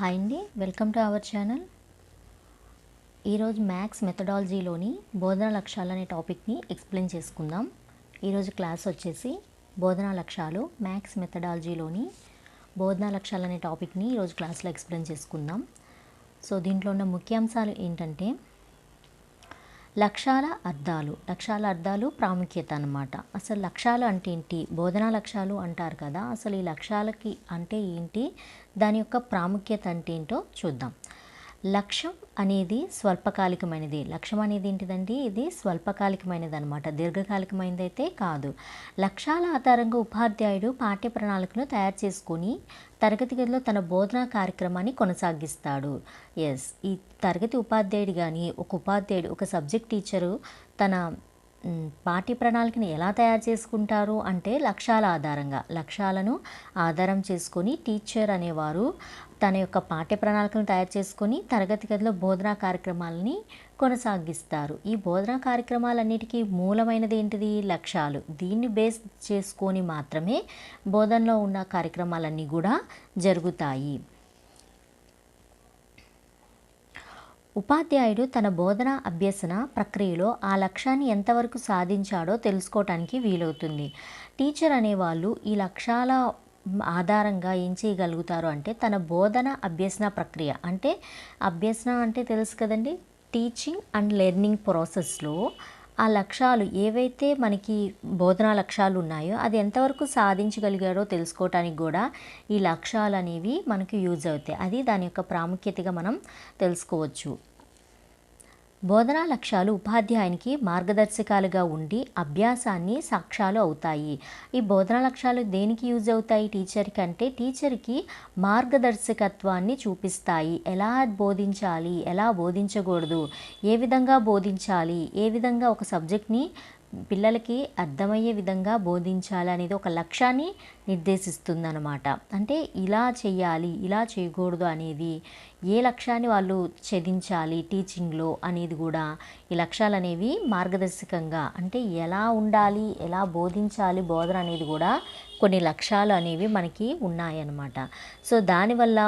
Hi అండి welcome to our channel. ఈరోజు maths మెథడాలజీలోని బోధనా లక్ష్యాలు అనే టాపిక్ని ఎక్స్ప్లెయిన్ చేసుకుందాం. ఈరోజు క్లాస్ వచ్చేసి బోధనా లక్ష్యాలు మ్యాథ్స్ మెథడాలజీలోని బోధనా లక్ష్యాలు అనే టాపిక్ని ఈరోజు క్లాస్లో ఎక్స్ప్లెయిన్ చేసుకుందాం. సో దీంట్లో ఉన్న ముఖ్యాంశాలు ఏంటంటే లక్ష్యాల అర్థాలు లక్ష్యాల అర్థాలు ప్రాముఖ్యత అన్నమాట. అసలు లక్ష్యాలు అంటే ఏంటి? బోధనా లక్ష్యాలు అంటారు కదా. అసలు ఈ లక్ష్యాలకి అంటే ఏంటి? దాని యొక్క ప్రాముఖ్యత అంటే ఏంటో చూద్దాం. లక్ష్యం అనేది స్వల్పకాలికమైనది. లక్ష్యం అనేది ఏంటిదండి? ఇది స్వల్పకాలికమైనది అనమాట దీర్ఘకాలికమైనది అయితే కాదు. లక్ష్యాల ఆధారంగా ఉపాధ్యాయుడు పాఠ్య ప్రణాళికను తయారు చేసుకొని తరగతి గదిలో తన బోధనా కార్యక్రమాన్ని కొనసాగిస్తాడు. ఎస్ ఈ తరగతి ఉపాధ్యాయుడు కానీ ఒక ఉపాధ్యాయుడు ఒక సబ్జెక్ట్ టీచరు తన పార్టీ పాఠ్య ప్రణాళికని ఎలా తయారు చేసుకుంటారు అంటే లక్ష్యాల ఆధారంగా. లక్ష్యాలను ఆధారం చేసుకొని టీచర్ అనేవారు తన యొక్క పాఠ్య ప్రణాళికను తయారు చేసుకొని తరగతి గదిలో బోధనా కార్యక్రమాలని కొనసాగిస్తారు. ఈ బోధనా కార్యక్రమాలన్నిటికీ మూలమైనది ఏంటిది? లక్ష్యాలు. దీన్ని బేస్ చేసుకొని మాత్రమే బోధనలో ఉన్న కార్యక్రమాలన్నీ కూడా జరుగుతాయి. ఉపాధ్యాయుడు తన బోధన అభ్యసన ప్రక్రియలో ఆ లక్ష్యాన్ని ఎంతవరకు సాధించాడో తెలుసుకోవటానికి వీలవుతుంది. టీచర్ అనేవాళ్ళు ఈ లక్ష్యాల ఆధారంగా ఏం చేయగలుగుతారు అంటే తన బోధన అభ్యసన ప్రక్రియ. అంటే అభ్యసన అంటే తెలుసు కదండి? టీచింగ్ అండ్ లెర్నింగ్ ప్రాసెస్లో ఆ లక్ష్యాలు ఏవైతే మనకి బోధనా లక్ష్యాలు ఉన్నాయో అది ఎంతవరకు సాధించగలిగారో తెలుసుకోవటానికి కూడా ఈ లక్ష్యాలు అనేవి మనకు యూజ్ అవుతాయి. అది దాని యొక్క ప్రాముఖ్యతగా మనం తెలుసుకోవచ్చు. బోధనా లక్ష్యాలు ఉపాధ్యాయునికి మార్గదర్శకాలుగా ఉండి అభ్యాసాన్ని సాక్ష్యాలు అవుతాయి. ఈ బోధనా లక్ష్యాలు దేనికి యూజ్ అవుతాయి? టీచర్కి అంటే టీచర్కి మార్గదర్శకత్వాన్ని చూపిస్తాయి. ఎలా బోధించాలి? ఎలా బోధించకూడదు? ఏ విధంగా బోధించాలి? ఏ విధంగా ఒక సబ్జెక్ట్ని పిల్లలకి అర్థమయ్యే విధంగా బోధించాలి అనేది ఒక లక్ష్యాన్ని నిర్దేశిస్తుందన్నమాట. అంటే ఇలా చేయాలి ఇలా చేయకూడదు అనేది ఏ లక్ష్యాన్ని వాళ్ళు ఛేదించాలి టీచింగ్లో అనేది కూడా ఈ లక్ష్యాలు అనేవి మార్గదర్శకంగా అంటే ఎలా ఉండాలి ఎలా బోధించాలి బోధన అనేది కూడా కొన్ని లక్ష్యాలు అనేవి మనకి ఉన్నాయన్నమాట. సో దానివల్ల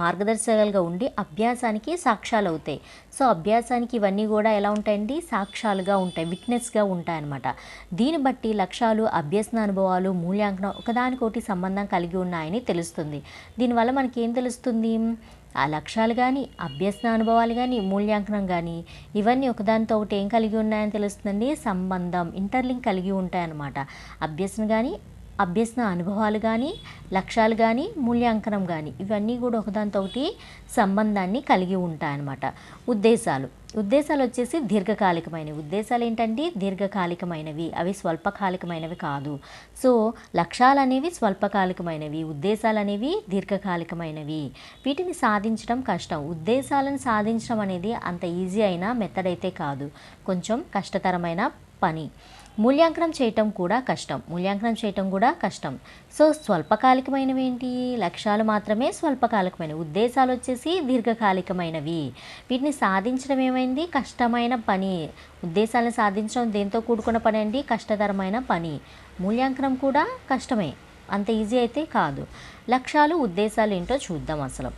మార్గదర్శకాలుగా ఉండి అభ్యాసానికి సాక్ష్యాలు అవుతాయి. సో అభ్యాసానికి ఇవన్నీ కూడా ఎలా ఉంటాయండి? సాక్ష్యాలుగా ఉంటాయి విట్నెస్గా ఉంటాయన్నమాట. దీన్ని బట్టి లక్ష్యాలు అభ్యసన అనుభవాలు మూల్యాంకనం ఒకదానికొకటి సంబంధం కలిగి ఉన్నాయని తెలుస్తుంది. దీనివల్ల మనకి ఏం తెలుస్తుంది? ఆ లక్ష్యాలు కానీ అభ్యసన అనుభవాలు కానీ మూల్యాంకనం కానీ ఇవన్నీ ఒకదానితో ఒకటి ఏం కలిగి ఉన్నాయని తెలుస్తుందండి? సంబంధం ఇంటర్లింక్ కలిగి ఉంటాయన్నమాట. అభ్యసన కానీ అభ్యసన అనుభవాలు కానీ లక్ష్యాలు కానీ మూల్యాంకనం కానీ ఇవన్నీ కూడా ఒకదానితో ఒకటి సంబంధాన్ని కలిగి ఉంటాయన్నమాట. ఉద్దేశాలు. ఉద్దేశాలు వచ్చేసి దీర్ఘకాలికమైనవి. ఉద్దేశాలు ఏంటంటే దీర్ఘకాలికమైనవి. అవి స్వల్పకాలికమైనవి కాదు. సో లక్ష్యాలు అనేవి స్వల్పకాలికమైనవి. ఉద్దేశాలు అనేవి దీర్ఘకాలికమైనవి. వీటిని సాధించడం కష్టం. ఉద్దేశాలను సాధించడం అనేది అంత ఈజీ అయిన మెథడ్ అయితే కాదు. కొంచెం కష్టతరమైన పని. మూల్యాంకనం చేయటం కూడా కష్టం. మూల్యాంకనం చేయటం కూడా కష్టం. సో స్వల్పకాలికమైనవి ఏంటి లక్ష్యాలు మాత్రమే స్వల్పకాలికమైనవి. ఉద్దేశాలు వచ్చేసి దీర్ఘకాలికమైనవి. వీటిని సాధించడం ఏమైంది? కష్టమైన పని. ఉద్దేశాలను సాధించడం దేంతో కూడుకున్న పని అండి? కష్టతరమైన పని. మూల్యాంకనం కూడా కష్టమే. అంత ఈజీ అయితే కాదు. లక్ష్యాలు ఉద్దేశాలు ఏంటో చూద్దాం అసలు.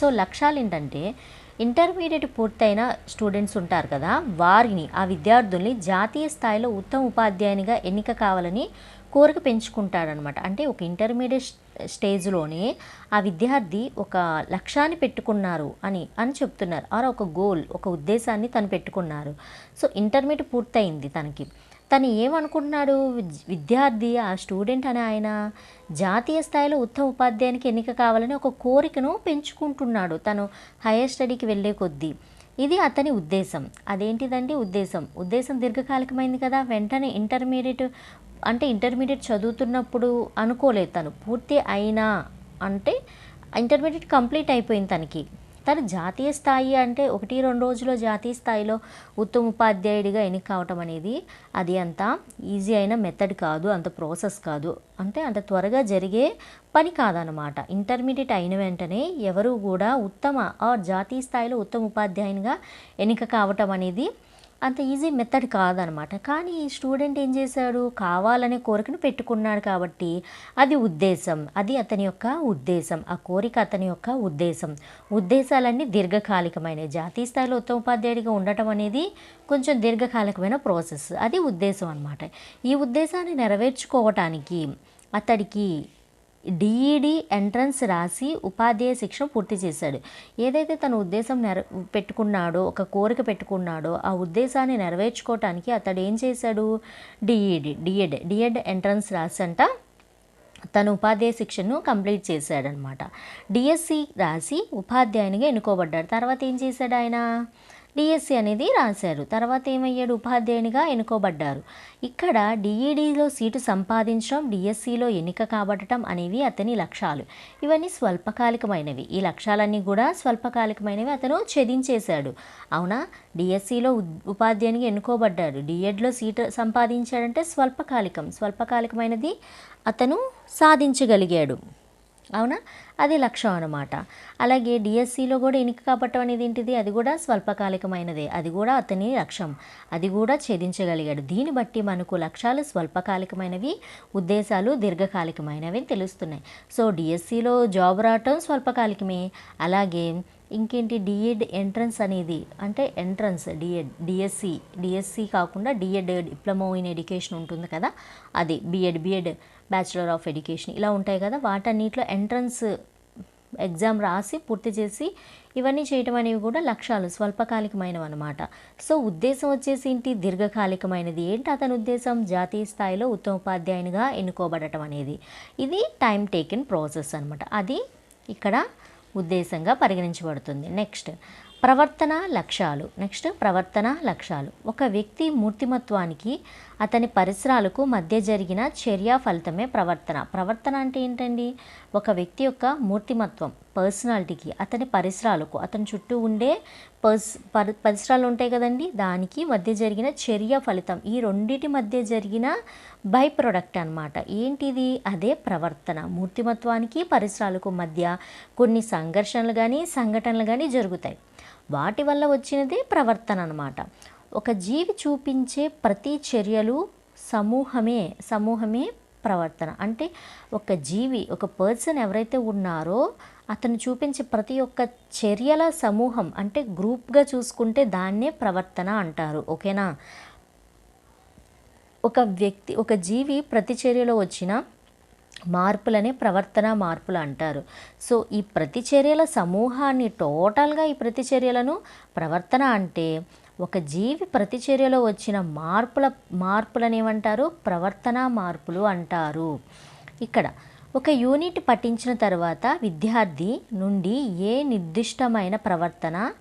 సో లక్ష్యాలు ఏంటంటే ఇంటర్మీడియట్ పూర్తయిన స్టూడెంట్స్ ఉంటారు కదా వారిని ఆ విద్యార్థుల్ని జాతీయ స్థాయిలో ఉత్తమ ఉపాధ్యాయునిగా ఎన్నిక కావాలని కోరిక పెంచుకుంటాడనమాట అంటే ఒక ఇంటర్మీడియట్ స్టేజ్లోనే ఆ విద్యార్థి ఒక లక్ష్యాన్ని పెట్టుకున్నారు అని అని చెప్తున్నారు. ఆర్ ఒక గోల్ ఒక ఉద్దేశాన్ని తను పెట్టుకున్నారు. సో ఇంటర్మీడియట్ పూర్తయింది తనకి. తను ఏమనుకుంటున్నాడు? విద్యార్థి ఆ స్టూడెంట్ అని ఆయన జాతీయ స్థాయిలో ఉత్తమ ఉపాధ్యాయునికి ఎన్నిక కావాలని ఒక కోరికను పెంచుకుంటున్నాడు తను హైయర్ స్టడీకి వెళ్ళే కొద్దీ. ఇది అతని ఉద్దేశం. అదేంటిదండి ఉద్దేశం? ఉద్దేశం దీర్ఘకాలికమైంది కదా. వెంటనే ఇంటర్మీడియట్ అంటే ఇంటర్మీడియట్ చదువుతున్నప్పుడు అనుకోలేదు తను. పూర్తి అయినా అంటే ఇంటర్మీడియట్ కంప్లీట్ అయిపోయింది తనకి. తను జాతీయ స్థాయి అంటే ఒకటి రెండు రోజుల్లో జాతీయ స్థాయిలో ఉత్తమ ఉపాధ్యాయుడిగా ఎన్నిక కావటం అనేది అది అంత ఈజీ అయిన మెథడ్ కాదు అంత ప్రాసెస్ కాదు. అంటే అంత త్వరగా జరిగే పని కాదనమాట ఇంటర్మీడియట్ అయిన వెంటనే ఎవరు కూడా ఉత్తమ ఆ జాతీయ స్థాయిలో ఉత్తమ ఉపాధ్యాయునిగా ఎన్నిక కావటం అనేది అంత ఈజీ మెథడ్ కాదనమాట. కానీ ఈ స్టూడెంట్ ఏం చేశాడు? కావాలనే కోరికను పెట్టుకున్నాడు కాబట్టి అది ఉద్దేశం. అది అతని యొక్క ఉద్దేశం. ఆ కోరిక అతని యొక్క ఉద్దేశం. ఉద్దేశాలన్నీ దీర్ఘకాలికమైనవి. జాతీయ స్థాయిలో ఉత్తమోపాధ్యాయుడిగా ఉండటం అనేది కొంచెం దీర్ఘకాలికమైన ప్రాసెస్. అది ఉద్దేశం అనమాట ఈ ఉద్దేశాన్ని నెరవేర్చుకోవటానికి అతడికి డిఈడి ఎంట్రన్స్ రాసి ఉపాధ్యాయ శిక్షణ పూర్తి చేశాడు. ఏదైతే తన ఉద్దేశం నెర పెట్టుకున్నాడో ఒక కోరిక పెట్టుకున్నాడో ఆ ఉద్దేశాన్ని నెరవేర్చుకోవటానికి అతడు ఏం చేశాడు? D E D D Ed D Ed entrance రాసంట తను ఉపాధ్యాయ శిక్షణను కంప్లీట్ చేశాడనమాట. డిఎస్సి రాసి ఉపాధ్యాయునిగా ఎన్నుకోబడ్డాడు. తర్వాత ఏం చేశాడు ఆయన? డిఎస్సి అనేది రాశారు. తర్వాత ఏమయ్యాడు? ఉపాధ్యాయునిగా ఎన్నుకోబడ్డారు. ఇక్కడ డిఈడిలో సీటు సంపాదించడం డిఎస్సిలో ఎన్నిక కాబట్టడం అనేవి అతని లక్ష్యాలు. ఇవన్నీ స్వల్పకాలికమైనవి. ఈ లక్ష్యాలన్నీ కూడా స్వల్పకాలికమైనవి అతను ఛేదించేశాడు. అవునా? డిఎస్సిలో ఉపాధ్యాయునిగా ఎన్నుకోబడ్డాడు. డిఎడ్లో సీటు సంపాదించాడంటే స్వల్పకాలికం. స్వల్పకాలికమైనది అతను సాధించగలిగాడు. అవునా? అది లక్ష్యం అనమాట అలాగే డిఎస్సిలో కూడా ఎన్నిక కాబట్టం అనేది ఏంటిది? అది కూడా స్వల్పకాలికమైనదే. అది కూడా అతని లక్ష్యం. అది కూడా ఛేదించగలిగాడు. దీన్ని బట్టి మనకు లక్ష్యాలు స్వల్పకాలికమైనవి ఉద్దేశాలు దీర్ఘకాలికమైనవి అని తెలుస్తున్నాయి. సో డిఎస్సిలో జాబ్ రావటం స్వల్పకాలికమే. అలాగే ఇంకేంటి డిఎడ్ ఎంట్రన్స్ అనేది? అంటే entrance D Ed DSC DSC కాకుండా D Ed diploma in education ఉంటుంది కదా? అది B Ed B Ed bachelor of education ఇలా ఉంటాయి కదా? వాటన్నిటిలో ఎంట్రన్స్ ఎగ్జామ్ రాసి పూర్తి చేసి ఇవన్నీ చేయటం అనేవి కూడా లక్ష్యాలు స్వల్పకాలికమైనవి అనమాట సో ఉద్దేశం వచ్చేసి ఏంటి? దీర్ఘకాలికమైనది. ఏంటి అతని ఉద్దేశం? జాతీయ స్థాయిలో ఉత్తమోపాధ్యాయునిగా ఎన్నుకోబడటం అనేది. ఇది టైం టేకెన్ ప్రాసెస్ అనమాట అది ఇక్కడ ఉద్దేశంగా పరిగణించబడుతుంది. నెక్స్ట్ ప్రవర్తన లక్ష్యాలు. నెక్స్ట్ ప్రవర్తన లక్ష్యాలు. ఒక వ్యక్తి మూర్తిమత్వానికి అతని పరిసరాలకు మధ్య జరిగిన చర్య ఫలితమే ప్రవర్తన. ప్రవర్తన అంటే ఏంటండి? ఒక వ్యక్తి యొక్క మూర్తిమత్వం పర్సనాలిటీకి అతని పరిసరాలకు అతని చుట్టూ ఉండే పర్స్ పరి పరిసరాలు ఉంటాయి కదండి? దానికి మధ్య జరిగిన చర్య ఫలితం. ఈ రెండింటి మధ్య జరిగిన బై ప్రొడక్ట్ అనమాట ఏంటిది? అదే ప్రవర్తన. మూర్తిమత్వానికి పరిసరాలకు మధ్య కొన్ని సంఘర్షణలు కానీ సంఘటనలు కానీ జరుగుతాయి. వాటి వల్ల వచ్చినదే ప్రవర్తన అనమాట ఒక జీవి చూపించే ప్రతి చర్యలు సమూహమే సమూహమే ప్రవర్తన. అంటే ఒక జీవి ఒక పర్సన్ ఎవరైతే ఉన్నారో అతను చూపించే ప్రతి ఒక్క చర్యల సమూహం అంటే గ్రూప్గా చూసుకుంటే దాన్నే ప్రవర్తన అంటారు. ఓకేనా? ఒక వ్యక్తి ఒక జీవి ప్రతి చర్యలో వచ్చిన మార్పులనే ప్రవర్తన మార్పులు అంటారు. సో ఈ ప్రతిచర్యల సమూహాన్ని టోటల్గా ఈ ప్రతిచర్యలను ప్రవర్తన అంటే ఒక జీవి ప్రతిచర్యలో వచ్చిన మార్పుల మార్పులను ఏమంటారు ప్రవర్తన మార్పులు అంటారు. ఇక్కడ ఒక యూనిట్ పఠించిన తర్వాత విద్యార్థి నుండి ఏ నిర్దిష్టమైన ప్రవర్తన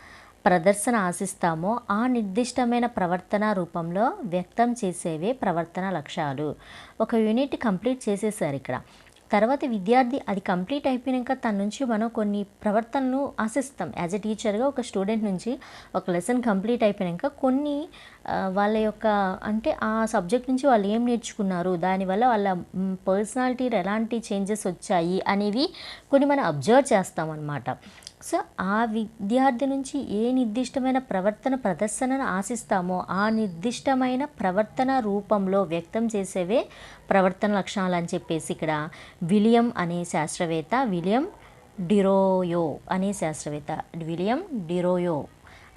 ప్రదర్శన ఆశిస్తామో ఆ నిర్దిష్టమైన ప్రవర్తన రూపంలో వ్యక్తం చేసేవే ప్రవర్తన లక్ష్యాలు. ఒక యూనిట్ కంప్లీట్ చేసేసారు ఇక్కడ. తర్వాత విద్యార్థి అది కంప్లీట్ అయిపోయాక తన నుంచి మనం కొన్ని ప్రవర్తనలు ఆశిస్తాం. యాజ్ ఎ టీచర్గా ఒక స్టూడెంట్ నుంచి ఒక లెసన్ కంప్లీట్ అయిపోయాక కొన్ని వాళ్ళ యొక్క అంటే ఆ సబ్జెక్ట్ నుంచి వాళ్ళు ఏం నేర్చుకున్నారు? దానివల్ల వాళ్ళ పర్సనాలిటీ ఎలాంటి చేంజెస్ వచ్చాయి? అనేవి కొన్ని మనం అబ్జర్వ్ చేస్తాం అన్నమాట సో ఆ విద్యార్థి నుంచి ఏ నిర్దిష్టమైన ప్రవర్తన ప్రదర్శనను ఆశిస్తామో ఆ నిర్దిష్టమైన ప్రవర్తన రూపంలో వ్యక్తం చేసేవే ప్రవర్తన లక్షణాలు అని చెప్పేసి ఇక్కడ విలియం అనే శాస్త్రవేత్త విలియం డిరోయో అనే శాస్త్రవేత్త విలియం డిరోయో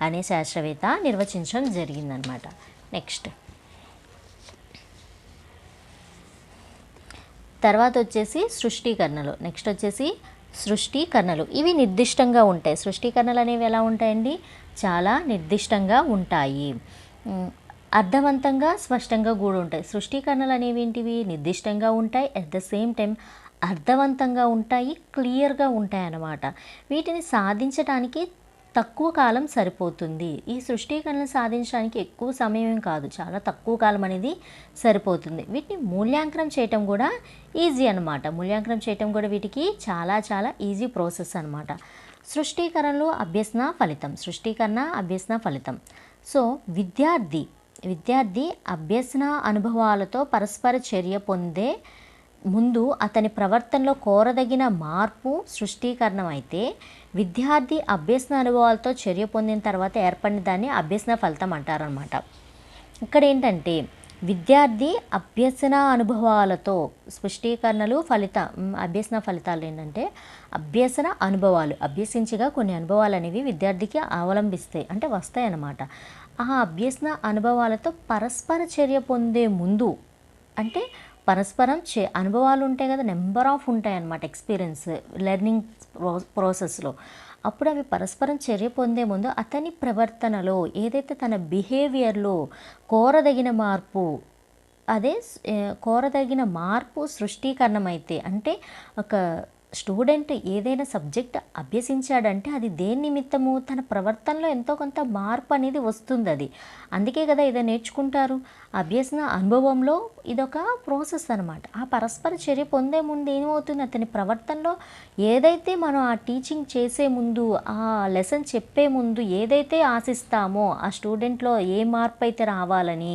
అనే శాస్త్రవేత్త నిర్వచించడం జరిగిందనమాట. నెక్స్ట్. తర్వాత వచ్చేసి సృష్టీకరణలు. నెక్స్ట్ వచ్చేసి సృష్టీకరణలు. ఇవి నిర్దిష్టంగా ఉంటాయి. సృష్టీకరణలు అనేవి ఎలా ఉంటాయండి? చాలా నిర్దిష్టంగా ఉంటాయి. అర్థవంతంగా స్పష్టంగా కూడా ఉంటాయి. సృష్టీకరణలు అనేవి ఏంటివి? నిర్దిష్టంగా ఉంటాయి. అట్ ద సేమ్ టైం అర్థవంతంగా ఉంటాయి క్లియర్గా ఉంటాయి అన్నమాట వీటిని సాధించడానికి తక్కువ కాలం సరిపోతుంది. ఈ సృష్టీకరణలు సాధించడానికి ఎక్కువ సమయం కాదు. చాలా తక్కువ కాలం అనేది సరిపోతుంది. వీటిని మూల్యాంకనం చేయటం కూడా ఈజీ అనమాట మూల్యాంకనం చేయటం కూడా వీటికి చాలా చాలా ఈజీ ప్రాసెస్ అనమాట సృష్టీకరణలు అభ్యసన ఫలితం. సృష్టీకరణ అభ్యసన ఫలితం. సో విద్యార్థి. విద్యార్థి అభ్యసన అనుభవాలతో పరస్పర చర్య పొందే ముందు అతని ప్రవర్తనలో కోరదగిన మార్పు సృష్టీకరణం అయితే విద్యార్థి అభ్యసన అనుభవాలతో చర్య పొందిన తర్వాత ఏర్పడిన దాన్ని అభ్యసన ఫలితం అంటారనమాట ఇక్కడ ఏంటంటే విద్యార్థి అభ్యసన అనుభవాలతో స్పష్టీకరణలు ఫలిత అభ్యసన ఫలితాలు ఏంటంటే అభ్యసన అనుభవాలు అభ్యసించగా కొన్ని అనుభవాలు అనేవి విద్యార్థికి అవలంబిస్తాయి అంటే వస్తాయన్నమాట. ఆ అభ్యసన అనుభవాలతో పరస్పర చర్య పొందే ముందు అంటే పరస్పరం చే అనుభవాలు ఉంటాయి కదా నెంబర్ ఆఫ్ ఉంటాయి అన్నమాట ఎక్స్పీరియన్స్ లెర్నింగ్ ప్రో ప్రాసెస్లో. అప్పుడు అవి పరస్పరం చర్య పొందే ముందు అతని ప్రవర్తనలో ఏదైతే తన బిహేవియర్లో కోరదగిన మార్పు అదే కోరదగిన మార్పు సృష్టీకరణమైతే అంటే ఒక స్టూడెంట్ ఏదైనా సబ్జెక్ట్ అభ్యసించాడంటే అది దేని నిమిత్తము? తన ప్రవర్తనలో ఎంతో కొంత మార్పు అనేది వస్తుంది అది. అందుకే కదా ఇదే నేర్చుకుంటారు. అభ్యసన అనుభవంలో ఇదొక ప్రాసెస్ అనమాట ఆ పరస్పర చర్య పొందే ముందు ఏమవుతుంది? అతని ప్రవర్తనలో ఏదైతే మనం ఆ టీచింగ్ చేసే ముందు ఆ లెసన్ చెప్పే ముందు ఏదైతే ఆశిస్తామో ఆ స్టూడెంట్లో ఏ మార్పు అయితే రావాలని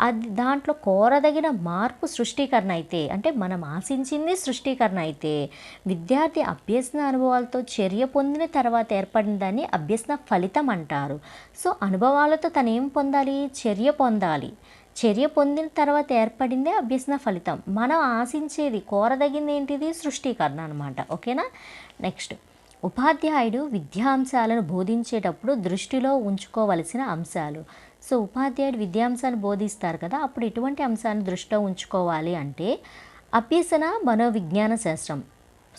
అది దాంట్లో కోరదగిన మార్పు సృష్టీకరణ అయితే అంటే మనం ఆశించింది సృష్టీకరణ అయితే విద్యార్థి అభ్యసన అనుభవాలతో చర్య పొందిన తర్వాత ఏర్పడిన దాన్ని అభ్యసన ఫలితం అంటారు. సో అనుభవాలతో తను ఏం పొందాలి? చర్య పొందాలి. చర్య పొందిన తర్వాత ఏర్పడిందే అభ్యసన ఫలితం. మనం ఆశించేది కోరదగింది ఏంటిది? సృష్టీకరణ అనమాట ఓకేనా? నెక్స్ట్. ఉపాధ్యాయుడు విద్యాంశాలను బోధించేటప్పుడు దృష్టిలో ఉంచుకోవలసిన అంశాలు. సో ఉపాధ్యాయుడు విద్యాంశాలు బోధిస్తారు కదా అప్పుడు ఎటువంటి అంశాన్ని దృష్టిలో ఉంచుకోవాలి అంటే అభ్యసన మనోవిజ్ఞాన శాస్త్రం.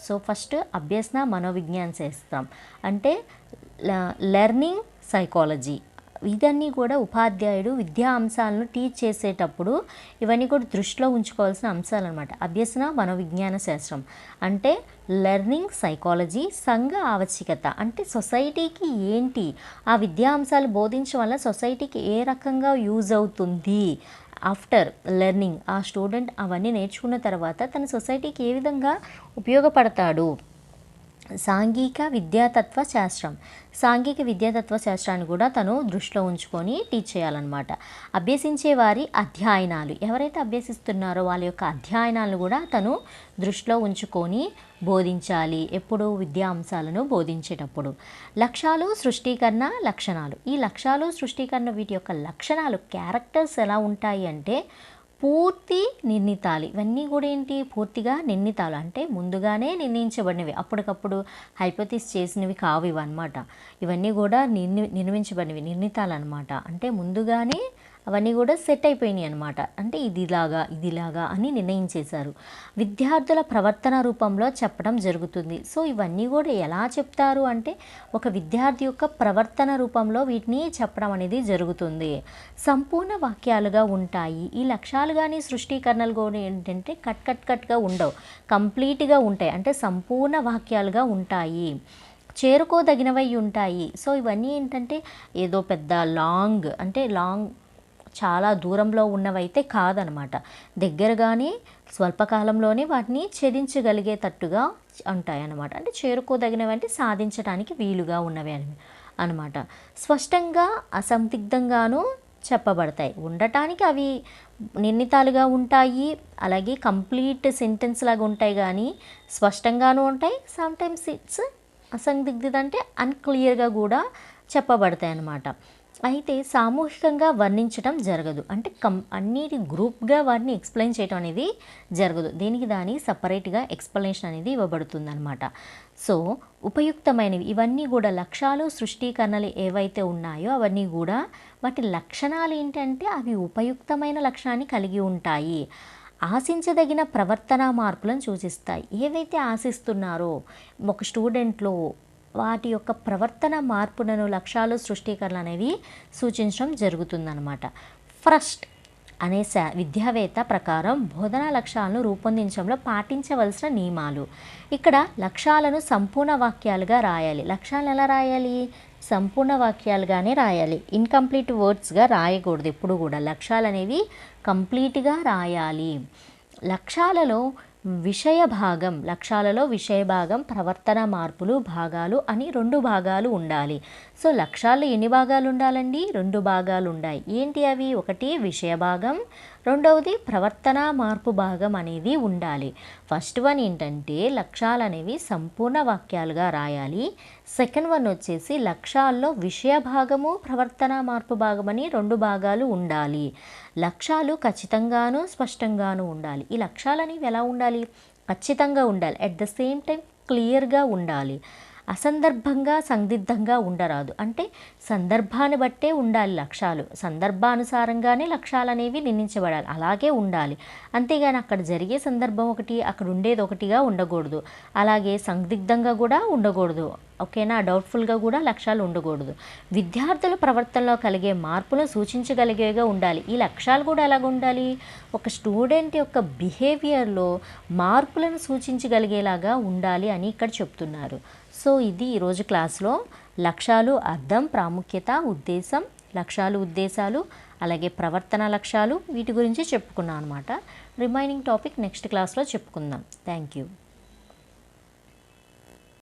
సో ఫస్ట్ అభ్యసన మనోవిజ్ఞాన శాస్త్రం అంటే లెర్నింగ్ సైకాలజీ. ఇదన్నీ కూడా ఉపాధ్యాయుడు విద్యా అంశాలను టీచ్ చేసేటప్పుడు ఇవన్నీ కూడా దృష్టిలో ఉంచుకోవాల్సిన అంశాలు అనమాట అభ్యసన మనోవిజ్ఞాన శాస్త్రం. అంటే లెర్నింగ్ సైకాలజీ సంఘ ఆవశ్యకత. అంటే సొసైటీకి ఏంటి? ఆ విద్యా అంశాలు బోధించడం వల్ల సొసైటీకి ఏ రకంగా యూజ్ అవుతుంది? ఆఫ్టర్ లెర్నింగ్ ఆ స్టూడెంట్ అవన్నీ నేర్చుకున్న తర్వాత తన సొసైటీకి ఏ విధంగా ఉపయోగపడతాడు? సాంఘిక విద్యాతత్వ శాస్త్రం. సాంఘిక విద్యాతత్వ శాస్త్రాన్ని కూడా తను దృష్టిలో ఉంచుకొని టీచ్ చేయాలన్నమాట. అభ్యసించే వారి అధ్యయనాలు. ఎవరైతే అభ్యసిస్తున్నారో వాళ్ళ యొక్క అధ్యయనాలను కూడా తను దృష్టిలో ఉంచుకొని బోధించాలి. ఎప్పుడు విద్యా అంశాలను బోధించేటప్పుడు. లక్ష్యాలు సృష్టీకరణ లక్షణాలు. ఈ లక్ష్యాలు సృష్టీకరణ వీటి యొక్క లక్షణాలు క్యారెక్టర్స్ ఎలా ఉంటాయి అంటే పూర్తి నిర్ణీతాలు. ఇవన్నీ కూడా ఏంటి? పూర్తిగా నిర్ణీతాలు. అంటే ముందుగానే నిర్ణయించబడినవి. అప్పటికప్పుడు హైపోతిస్ చేసినవి కావు ఇవన్నమాట. ఇవన్నీ కూడా నిర్మి నిర్మించబడినవి నిర్ణీతాలు అనమాట అంటే ముందుగానే అవన్నీ కూడా సెట్ అయిపోయినాయి అనమాట అంటే ఇదిలాగా ఇదిలాగా అని నిర్ణయించేశారు. విద్యార్థుల ప్రవర్తన రూపంలో చెప్పడం జరుగుతుంది. సో ఇవన్నీ కూడా ఎలా చెప్తారు అంటే ఒక విద్యార్థి యొక్క ప్రవర్తన రూపంలో వీటిని చెప్పడం అనేది జరుగుతుంది. సంపూర్ణ వాక్యాలుగా ఉంటాయి. ఈ లక్ష్యాలు కానీ సృష్టీకరణలు కూడా ఏంటంటే కట్ కట్ కట్గా ఉండవు. కంప్లీట్గా ఉంటాయి. అంటే సంపూర్ణ వాక్యాలుగా ఉంటాయి. చేరుకోదగినవై ఉంటాయి. సో ఇవన్నీ ఏంటంటే ఏదో పెద్ద లాంగ్ అంటే లాంగ్ చాలా దూరంలో ఉన్నవైతే కాదనమాట. దగ్గరగానే స్వల్పకాలంలోనే వాటిని ఛేదించగలిగేటట్టుగా ఉంటాయన్నమాట. అంటే చేరుకోదగినవి అంటే సాధించడానికి వీలుగా ఉన్నవి అని అనమాట స్పష్టంగా అసందిగ్ధంగాను చెప్పబడతాయి. ఉండటానికి అవి నిర్ణీతాలుగా ఉంటాయి. అలాగే కంప్లీట్ సెంటెన్స్ లాగా ఉంటాయి కానీ స్పష్టంగాను ఉంటాయి. సమ్టైమ్స్ ఇట్స్ అసందిగ్ధత అంటే అన్క్లియర్గా కూడా చెప్పబడతాయి అన్నమాట అయితే సామూహికంగా వర్ణించడం జరగదు. అంటే కం అన్నిటి గ్రూప్గా వాటిని ఎక్స్ప్లెయిన్ చేయడం అనేది జరగదు. దీనికి దాని సపరేట్గా ఎక్స్ప్లెనేషన్ అనేది ఇవ్వబడుతుంది అనమాట సో ఉపయుక్తమైనవి ఇవన్నీ కూడా లక్ష్యాలు సృష్టీకరణలు ఏవైతే ఉన్నాయో అవన్నీ కూడా వాటి లక్షణాలు ఏంటంటే అవి ఉపయుక్తమైన లక్షణాన్ని కలిగి ఉంటాయి. ఆశించదగిన ప్రవర్తన మార్పులను సూచిస్తాయి. ఏవైతే ఆశిస్తున్నారో ఒక స్టూడెంట్లో వాటి యొక్క ప్రవర్తన మార్పులను లక్ష్యాలు సృష్టీకరణ అనేవి సూచించడం జరుగుతుందన్నమాట. ఫస్ట్ అనే శా విద్యావేత్త ప్రకారం బోధనా లక్ష్యాలను రూపొందించడంలో పాటించవలసిన నియమాలు. ఇక్కడ లక్ష్యాలను సంపూర్ణ వాక్యాలుగా రాయాలి. లక్ష్యాలను ఎలా రాయాలి? సంపూర్ణ వాక్యాలుగానే రాయాలి. ఇన్కంప్లీట్ వర్డ్స్గా రాయకూడదు ఎప్పుడు కూడా. లక్ష్యాలు అనేవి కంప్లీట్గా రాయాలి. లక్ష్యాలలో విషయ భాగం లక్ష్యాలలో విషయ భాగం ప్రవర్తన మార్పులు భాగాలు అని రెండు భాగాలు ఉండాలి. సో లక్ష్యాలు ఎన్ని భాగాలు ఉండాలండి? రెండు భాగాలు ఉన్నాయి ఏంటి అవి? ఒకటి విషయ భాగం రెండవది ప్రవర్తన మార్పు భాగం అనేది ఉండాలి. ఫస్ట్ వన్ ఏంటంటే లక్ష్యాలు అనేవి సంపూర్ణ వాక్యాలుగా రాయాలి. సెకండ్ వన్ వచ్చేసి లక్ష్యాల్లో విషయ భాగము ప్రవర్తన మార్పు భాగమని రెండు భాగాలు ఉండాలి. లక్ష్యాలు ఖచ్చితంగాను స్పష్టంగాను ఉండాలి. ఈ లక్ష్యాలు అనేవి ఎలా ఉండాలి? ఖచ్చితంగా ఉండాలి. అట్ ద సేమ్ టైం క్లియర్గా ఉండాలి. అసందర్భంగా సందిగ్ధంగా ఉండరాదు. అంటే సందర్భాన్ని బట్టే ఉండాలి లక్ష్యాలు. సందర్భానుసారంగానే లక్ష్యాలు అనేవి నిర్ణయించబడాలి. అలాగే ఉండాలి. అంతేగాని అక్కడ జరిగే సందర్భం ఒకటి అక్కడ ఉండేది ఒకటిగా ఉండకూడదు. అలాగే సందిగ్ధంగా కూడా ఉండకూడదు. ఓకేనా? డౌట్ఫుల్గా కూడా లక్ష్యాలు ఉండకూడదు. విద్యార్థుల ప్రవర్తనలో కలిగే మార్పులను సూచించగలిగేగా ఉండాలి. ఈ లక్ష్యాలు కూడా ఎలాగ ఉండాలి? ఒక స్టూడెంట్ యొక్క బిహేవియర్లో మార్పులను సూచించగలిగేలాగా ఉండాలి అని ఇక్కడ చెప్తున్నారు. సో ఇది ఈరోజు క్లాస్లో లక్ష్యాలు అర్థం ప్రాముఖ్యత ఉద్దేశం లక్ష్యాలు ఉద్దేశాలు అలాగే ప్రవర్తన లక్ష్యాలు వీటి గురించి చెప్పుకున్నాం అనమాట రిమైనింగ్ టాపిక్ నెక్స్ట్ క్లాస్లో చెప్పుకుందాం. Thank you.